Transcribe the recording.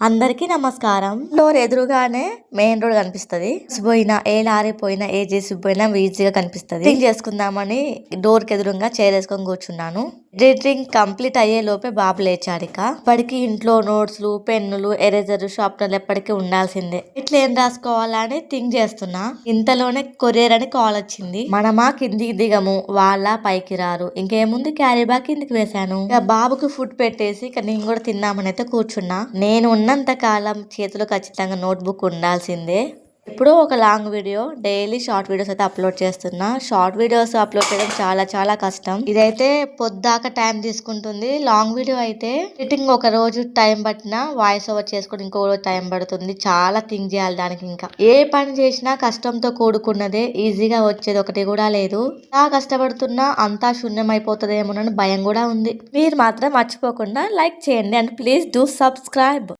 అందరికీ నమస్కారం. డోర్ ఎదురుగానే మెయిన్ రోడ్ కనిపిస్తది. పోయినా ఏ లారీ పోయినా ఏ జేసీ పోయినా ఈజీగా కనిపిస్తది. డ్రింక్ చేసుకుందామని డోర్కి ఎదురుగా చైర్ వేసుకొని కూర్చున్నాను. డ్రింక్ కంప్లీట్ అయ్యే లోపే బాబు లేచాడు ఇక. ఇప్పటికి ఇంట్లో నోట్స్లు పెన్నులు ఎరేజర్ షార్ప్నర్లు ఎప్పటికీ ఉండాల్సిందే. ఇట్లా ఏం రాసుకోవాలని థింక్ చేస్తున్నా. ఇంతలోనే కొరియర్ అని కాల్ వచ్చింది. మనమా కిందికి దిగము వాళ్ళ పైకి రారు. ఇంకేముంది క్యారీ బ్యాగ్ కిందికి వేశాను. ఇక బాబుకి ఫుడ్ పెట్టేసి ఇక నేను కూడా తిన్నామని అయితే కూర్చున్నా. నేను ఉన్నంతకాలం చేతిలో ఖచ్చితంగా నోట్బుక్ ఉండాల్సిందే. ఎప్పుడో ఒక long video daily short videos అయితే అప్లోడ్ చేస్తున్నా. షార్ట్ వీడియోస్ అప్లోడ్ చేయడం చాలా చాలా కష్టం. ఇదైతే పొద్దాక టైం తీసుకుంటుంది. లాంగ్ వీడియో అయితే ఎడిటింగ్ ఒక రోజు టైం పట్టినా వాయిస్ ఓవర్ చేసుకుని ఇంకో రోజు టైం పడుతుంది. చాలా థింక్ చేయాలి దానికి ఇంకా. ఏ పని చేసినా కష్టంతో కూడుకున్నదే ఈజీగా వచ్చేది ఒకటి కూడా లేదు. నా కష్టపడుతున్నా అంతా శూన్యం అయిపోతుందేమోనని భయం కూడా ఉంది. మీరు మాత్రం మర్చిపోకుండా లైక్ చేయండి అండ్ ప్లీజ్ డూ సబ్స్క్రైబ్.